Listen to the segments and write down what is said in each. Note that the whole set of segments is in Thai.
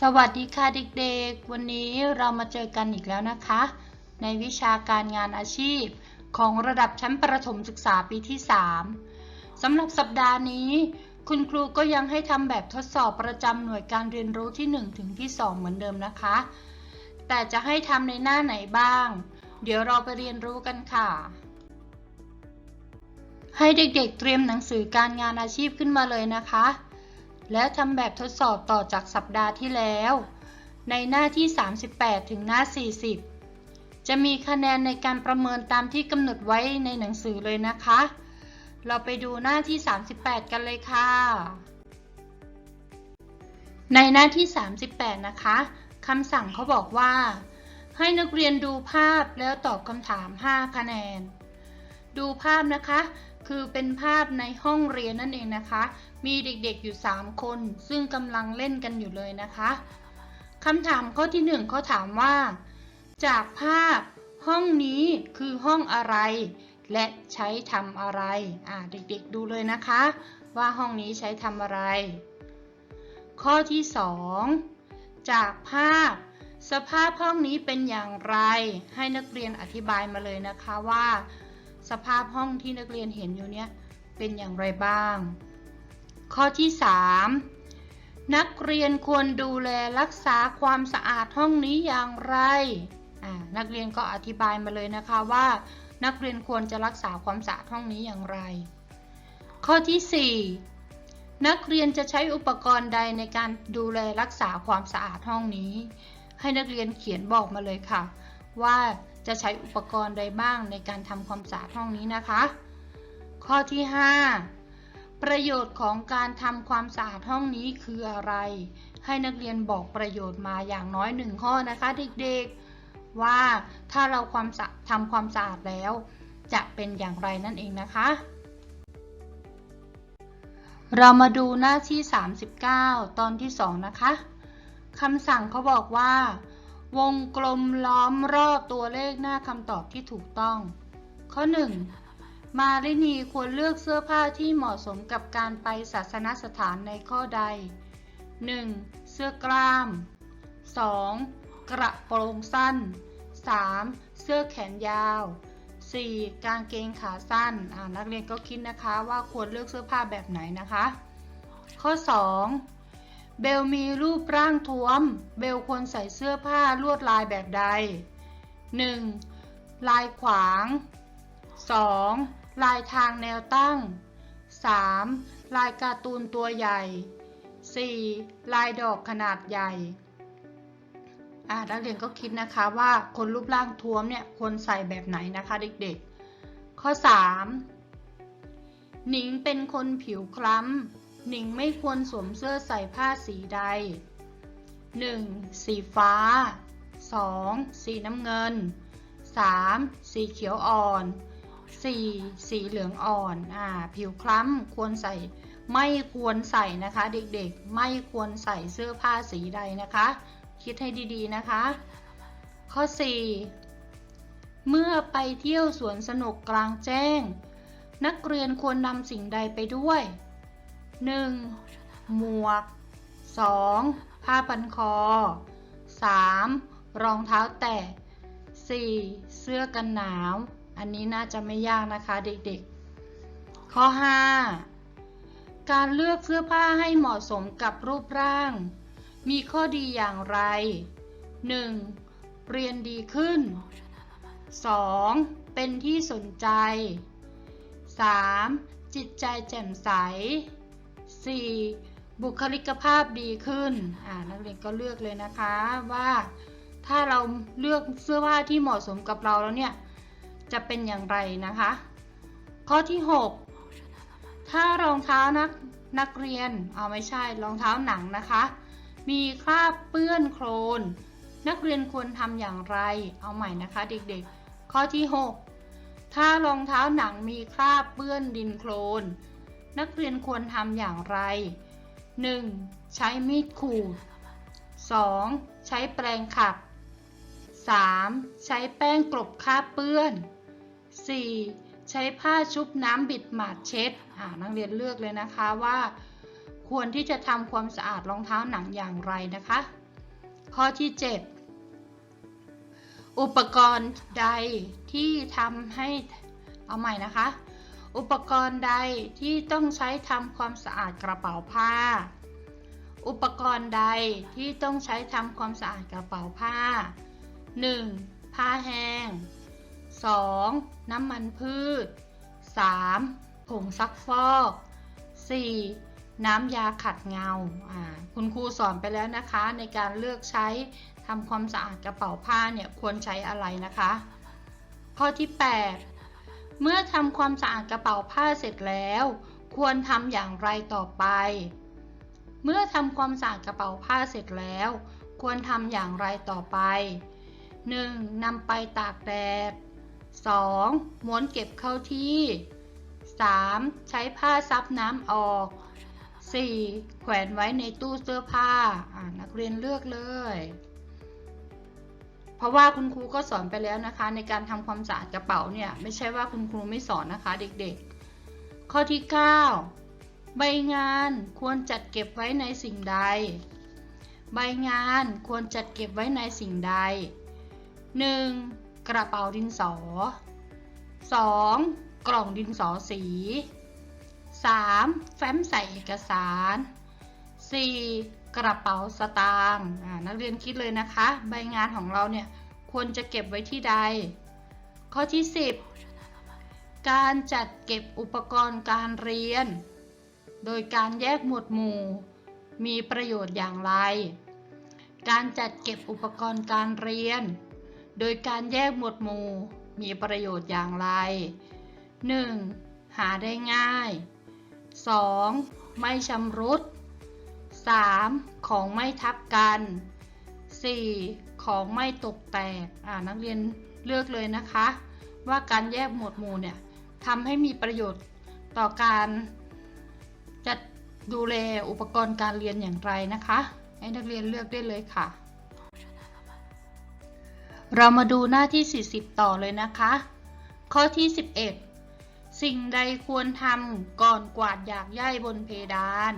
สวัสดีค่ะเด็กๆ วันนี้เรามาเจอกันอีกแล้วนะคะ ในวิชาการงานอาชีพ ของระดับชั้นประถมศึกษาปีที่ 3สำหรับสัปดาห์นี้ คุณครูก็ยังให้ทำแบบทดสอบประจำหน่วยการเรียนรู้ที่ 1 ถึงที่ 2 เหมือนเดิมนะคะ แต่จะให้ทำในหน้าไหนบ้าง เดี๋ยวเราไปเรียนรู้กันค่ะ ให้เด็กๆเตรียมหนังสือการงานอาชีพขึ้นมาเลยนะคะ แล้วทำแบบทดสอบต่อจากสัปดาห์ที่แล้ว ในหน้าที่ 38 ถึงหน้า 40 จะมีคะแนนในการประเมินตามที่กำหนดไว้ในหนังสือเลยนะคะ เราไปดูหน้าที่ 38 กันเลยค่ะ ในหน้าที่ 38 นะคะคำสั่งเขาบอกว่า ให้นักเรียนดูภาพแล้วตอบคำถาม 5 คะแนน ดูภาพนะคะ คือเป็นภาพในห้องเรียนนั่นเองนะคะ มีเด็กๆอยู่ 3 คน ซึ่งกำลังเล่นกันอยู่เลยนะคะคำถามข้อที่ 1เขาถามว่า จากภาพห้องนี้คือห้องอะไร และใช้ทำอะไรอ่าเด็กๆดูเลยนะคะ ว่าห้องนี้ใช้ทำอะไร ข้อที่ 2 จากภาพ สภาพห้องนี้เป็นอย่างไร ให้นักเรียนอธิบายมาเลยนะคะว่า สภาพห้องที่นักเรียนเห็นอยู่เนี้ยเป็นอย่างไรบ้าง ข้อที่ 3 นักเรียนควรดูแลรักษาความสะอาดห้องนี้อย่างไรนักเรียนก็อธิบายมาเลยนะคะว่า นักเรียนควรจะรักษาความสะอาดห้องนี้อย่างไร ข้อที่ 4 นักเรียนจะใช้อุปกรณ์ใดในการดูแลรักษาความสะอาดห้องนี้ ให้นักเรียนเขียนบอกมาเลยค่ะ ว่าจะใช้อุปกรณ์ใดบ้างในการทำความสะอาดห้องนี้นะคะ ข้อที่ 5 ประโยชน์ของการทำความสะอาดห้องนี้คืออะไร ให้นักเรียนบอกประโยชน์มาอย่างน้อยหนึ่งข้อนะคะเด็กๆ ว่าถ้าเราความทำความสะอาดแล้ว จะเป็นอย่างไรนั่นเองนะคะ เรามาดูหน้าที่ 39 ตอนที่ 2 นะคะคำสั่งเขาบอกว่า วงกลมล้อมรอบตัวเลขหน้าคำตอบที่ถูกต้อง ข้อ 1 มาลินีควรเลือกเสื้อผ้าที่เหมาะสมกับการไปศาสนสถานในข้อใด 1. เสื้อกล้าม 2. กระโปรงสั้น 3. เสื้อแขนยาว 4. กางเกงขาสั้น นักเรียนก็คิดนะคะว่าควรเลือกเสื้อผ้าแบบไหนนะคะ ข้อ 2. เบลมีรูปร่างท้วม เบลควรใส่เสื้อผ้าลวดลายแบบใด 1. ลายขวาง 2. ลายทางแนวตั้ง 3. ลายการ์ตูนตัวใหญ่ 4. ลายดอกขนาดใหญ่อานักเรียนก็คิดนะคะว่าคนรูปร่างท้วมเนี่ยควรใส่แบบไหนนะคะเด็กๆ ข้อ 3. หนิงเป็นคนผิวคล้ำ หนิงไม่ควรสวมเสื้อใส่ผ้าสีใด 1. สีฟ้า 2. สีน้ำเงิน 3. สีเขียวอ่อน 4. สีเหลืองอ่อนอ่าผิวคล้ำควรใส่ไม่ควรใส่นะคะ เด็กๆ ไม่ควรใส่เสื้อผ้าสีใดนะคะ คิดให้ดีๆนะคะ ข้อ 4 เมื่อไปเที่ยวสวนสนุกกลางแจ้ง นักเรียนควรนำสิ่งใดไปด้วย 1. หมวก 2. ผ้าพันคอ 3. รองเท้าแตะ 4. เสื้อกันหนาว อันนี้น่าจะไม่ยากนะคะเด็กๆ ข้อ 5 การเลือกเสื้อผ้าให้เหมาะสมกับรูปร่าง มีข้อดีอย่างไร 1. เรียนดีขึ้น 2. เป็นที่สนใจ 3. จิตใจแจ่มใส 4. บุคลิกภาพดีขึ้น อ่า นักเรียนก็เลือกเลยนะคะว่า ถ้าเราเลือกเสื้อผ้าที่เหมาะสมกับเราแล้วเนี่ย จะเป็นอย่างไรนะคะ ข้อที่ 6 ถ้ารองเท้านักนักเรียนเอาไม่ใช่รองเท้าหนังนะคะ มีคราบเปื้อนโคลนนักเรียนควรทำอย่างไร เอาใหม่นะคะเด็กๆ ข้อที่ 6 ถ้ารองเท้าหนังมีคราบเปื้อนดินโคลนนักเรียนควรทำอย่างไร 1. ใช้มีดขูด 2. ใช้แปรงขัด 3. ใช้แป้งกลบคราบเปื้อน 4. ใช้ผ้าชุบน้ำบิดหมาดเช็ดนักเรียนเลือกเลยนะคะว่า ควรที่จะทำความสะอาดรองเท้าหนังอย่างไรนะคะ ข้อที่ 7 อุปกรณ์ใดที่ทำให้เอาใหม่นะคะ อุปกรณ์ใดที่ต้องใช้ทำความสะอาดกระเป๋าผ้า อุปกรณ์ใดที่ต้องใช้ทำความสะอาดกระเป๋าผ้า 1. ผ้าแห้ง 2. น้ำมันพืช 3. ผงซักฟอก 4. น้ำยาขัดเงา คุณครูสอนไปแล้วนะคะในการเลือกใช้ทำความสะอาดกระเป๋าผ้าเนี่ยควรใช้อะไรนะคะ ข้อที่ 8 เมื่อทำความสะอาดกระเป๋าผ้าเสร็จแล้ว ควรทำอย่างไรต่อไป เมื่อทำความสะอาดกระเป๋าผ้าเสร็จแล้ว ควรทำอย่างไรต่อไป 1. นำไปตากแดด 2. ม้วนเก็บเข้าที่ 3. ใช้ผ้าซับน้ำออก 4. แขวนไว้ในตู้เสื้อผ้านักเรียนเลือกเลย เพราะว่าคุณครูก็สอนไปแล้วนะคะ ในการทำความสะอาดกระเป๋าเนี่ย ไม่ใช่ว่าคุณครูไม่สอนนะคะ เด็กๆ ข้อที่ 9 ใบงานควรจัดเก็บไว้ในสิ่งใด ใบงานควรจัดเก็บไว้ในสิ่งใด 1. กระเป๋าดินสอ 2. กล่องดินสอสี 3. แฟ้มใส่เอกสาร 4. กระเป๋าสตางค์นักเรียนคิดเลยนะคะ ใบงานของเราเนี่ยควรจะเก็บไว้ที่ใด ข้อที่ 10 การจัดเก็บอุปกรณ์การเรียน โดยการแยกหมวดหมู่ มีประโยชน์อย่างไร การจัดเก็บอุปกรณ์การเรียน โดยการแยกหมวดหมู่ มีประโยชน์อย่างไร 1. หาได้ง่าย 2. ไม่ชำรุด 3. ของไม่ทับกัน 4. ของไม่ตกแตกอ่านักเรียนเลือกเลยนะคะ ว่าการแยกหมวดหมู่เนี่ยทำให้มีประโยชน์ต่อการจัดดูแลอุปกรณ์การเรียนอย่างไรนะคะ ให้นักเรียนเลือกได้เลยค่ะ เรามาดูหน้าที่ 40 ต่อเลยนะคะ ข้อที่ 11 สิ่งใดควรทำก่อนกวาดหยากใย่บนเพดาน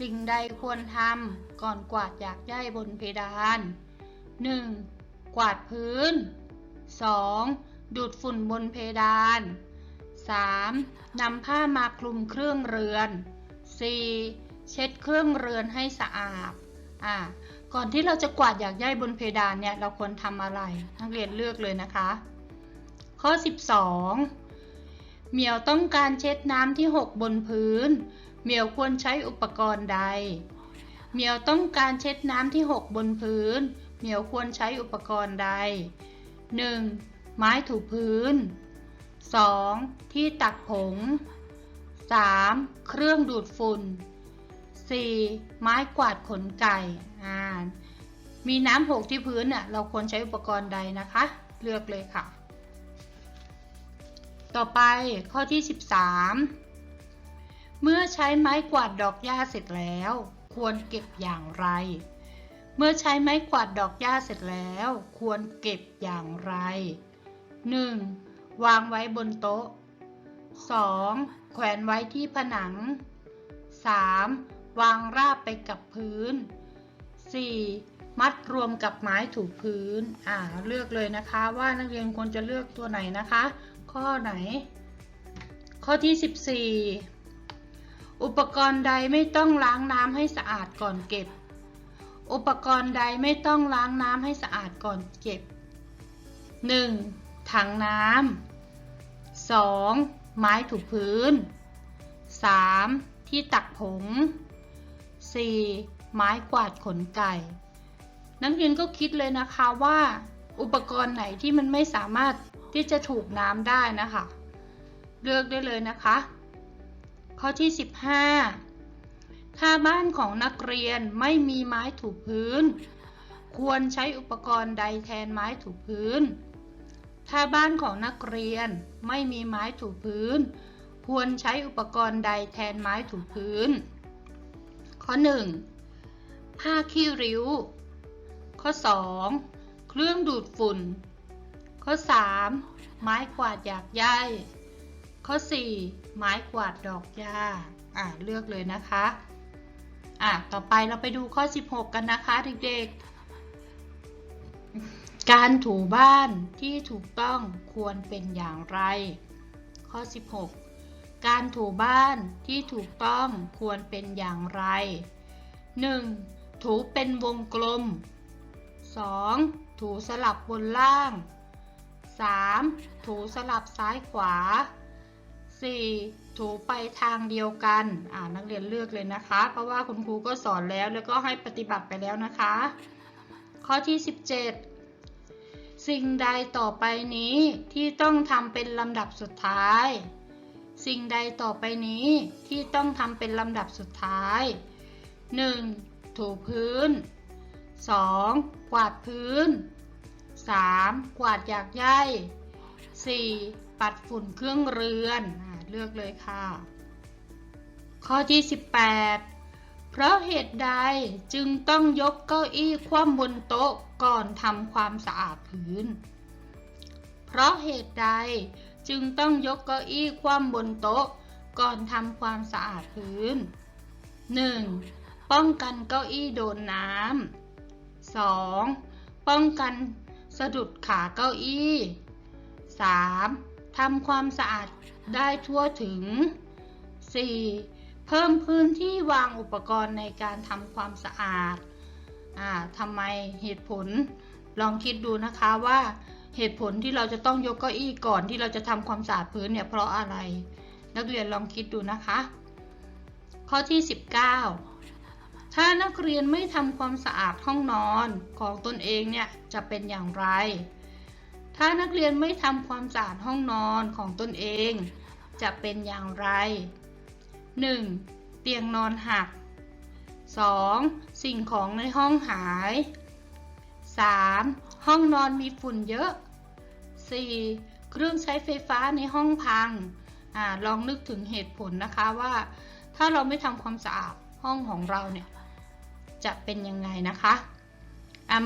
สิ่งใดควรทำก่อนกวาดหยากใย่บนเพดาน 1. กวาดพื้น 2. ดูดฝุ่นบนเพดาน 3. นำผ้ามาคลุมเครื่องเรือน 4. เช็ดเครื่องเรือนให้สะอาดอ่า ก่อนที่เราจะกวาดหยากใย่บนเพดานเนี่ยเราควรทำอะไร นักเรียนเลือกเลยนะคะ ข้อ 12 เหมียวต้องการเช็ดน้ำที่หกบนพื้น เหมียวควรใช้อุปกรณ์ใด เหมียวต้องการเช็ดน้ำที่หกบนพื้น เหมียวควรใช้อุปกรณ์ใด 1. ไม้ถูพื้น 2. ที่ตักผง 3. เครื่องดูดฝุ่น 4. ไม้กวาดขนไก่อ่ามีน้ำหกที่พื้นน่ะเราควรใช้อุปกรณ์ใดนะคะ เลือกเลยค่ะ ต่อไปข้อที่ 13 เมื่อใช้ไม้กวาดดอกหญ้าเสร็จแล้ว ควรเก็บอย่างไร เมื่อใช้ไม้กวาดดอกหญ้าเสร็จแล้ว ควรเก็บอย่างไร 1. วางไว้บนโต๊ะ 2. แขวนไว้ที่ผนัง 3. วางราบไปกับพื้น 4. มัดรวมกับไม้ถูพื้น อ่า เลือกเลยนะคะว่านักเรียนควรจะเลือกตัวไหนนะคะ ข้อไหน ข้อที่ 14 อุปกรณ์ใดไม่ต้องล้างน้ำให้สะอาดก่อนเก็บ อุปกรณ์ใดไม่ต้องล้างน้ำให้สะอาดก่อนเก็บ 1. ถังน้ำ 2. ไม้ถูพื้น 3. ที่ตักผง 4. ไม้กวาดขนไก่ นักเรียนก็คิดเลยนะคะว่า อุปกรณ์ไหนที่มันไม่สามารถที่จะถูกน้ำได้นะคะ เลือกได้เลยนะคะ ข้อที่ 15 ถ้าบ้านของนักเรียนไม่มีไม้ถูพื้น ควรใช้อุปกรณ์ใดแทนไม้ถูพื้น ถ้าบ้านของนักเรียนไม่มีไม้ถูพื้น ควรใช้อุปกรณ์ใดแทนไม้ถูพื้น ข้อ 1. ผ้าขี้ริ้ว ข้อ 2. เครื่องดูดฝุ่น ข้อ 3. ไม้กวาดหยากใยข้อ 4. ไม้กวาดดอกหญ้าอ่าเลือกเลยนะคะอะต่อไปเราไปดูข้อ 16 กันนะคะเด็กๆ การถูบ้านที่ถูกต้องควรเป็นอย่างไร ข้อ 16 การถูบ้านที่ถูกต้องควรเป็นอย่างไร 1. ถูเป็นวงกลม 2. ถูสลับบนล่าง 3. ถูสลับซ้ายขวา 4. ถูไปทางเดียวกัน อ่านักเรียนเลือกเลยนะคะ เพราะว่าคุณครูก็สอนแล้วแล้วก็ให้ปฏิบัติไปแล้วนะคะ ข้อที่ 17 สิ่งใดต่อไปนี้ที่ต้องทำเป็นลำดับสุดท้าย สิ่งใดต่อไปนี้ที่ต้องทำเป็นลำดับสุดท้าย 1. ถูพื้น 2. กวาดพื้น 3. กวาดหยากใย 4. ปัดฝุ่นเครื่องเรือนอเลือกเลยค่ะ ข้อที่ 18 เพราะเหตุใดจึงต้องยกเก้าอี้คว่ำบนโต๊ะก่อนทำความสะอาดพื้น เพราะเหตุใด จึงต้องยกเก้าอี้คว่ำบนโต๊ะ ก่อนทำความสะอาดพื้น 1. ป้องกันเก้าอี้โดนน้ำ 2. ป้องกันสะดุดขาเก้าอี้ 3. ทำความสะอาดได้ทั่วถึง 4. เพิ่มพื้นที่วางอุปกรณ์ในการทำความสะอาด อ่าทำไมเหตุผลลองคิดดูนะคะว่า เหตุผลที่เราจะต้องยกเก้าอี้ก่อนที่เราจะทำความสะอาดพื้นเนี่ยเพราะอะไร นักเรียนลองคิดดูนะคะ ข้อที่ 19 ถ้านักเรียนไม่ทำความสะอาดห้องนอนของตนเองเนี่ยจะเป็นอย่างไร ถ้านักเรียนไม่ทำความสะอาดห้องนอนของตนเอง จะเป็นอย่างไร 1. เตียงนอนหัก 2. สิ่งของในห้องหาย 3. ห้องนอนมีฝุ่นเยอะ 4. เครื่องใช้ไฟฟ้าในห้องพังอลองนึกถึงเหตุผลนะคะว่า ถ้าเราไม่ทำความสะอาดห้องของเราเนี่ยจะเป็นยังไงนะคะ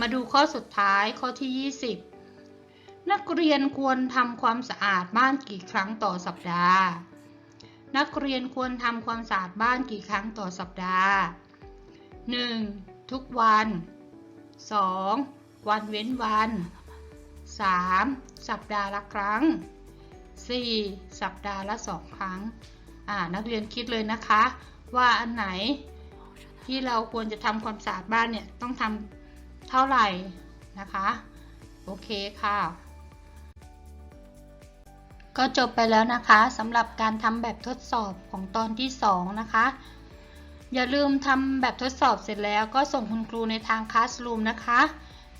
มาดูข้อสุดท้ายข้อที่ 20 นักเรียนควรทำความสะอาดบ้านกี่ครั้งต่อสัปดาห์ นักเรียนควรทำความสะอาดบ้านกี่ครั้งต่อสัปดาห์ 1. ทุกวัน 2. วันเว้นวัน 3. สัปดาห์ละครั้ง 4. สัปดาห์ละสองครั้งอ่านักเรียนคิดเลยนะคะ ว่าอันไหนที่เราควรจะทำความสะอาดบ้านเนี่ยต้องทำเท่าไหร่นะคะ โอเคค่ะ ก็จบไปแล้วนะคะสำหรับการทำแบบทดสอบของตอนที่ 2 นะคะ อย่าลืมทำแบบทดสอบเสร็จแล้วก็ส่งคุณครูในทางคลาสรูมนะคะ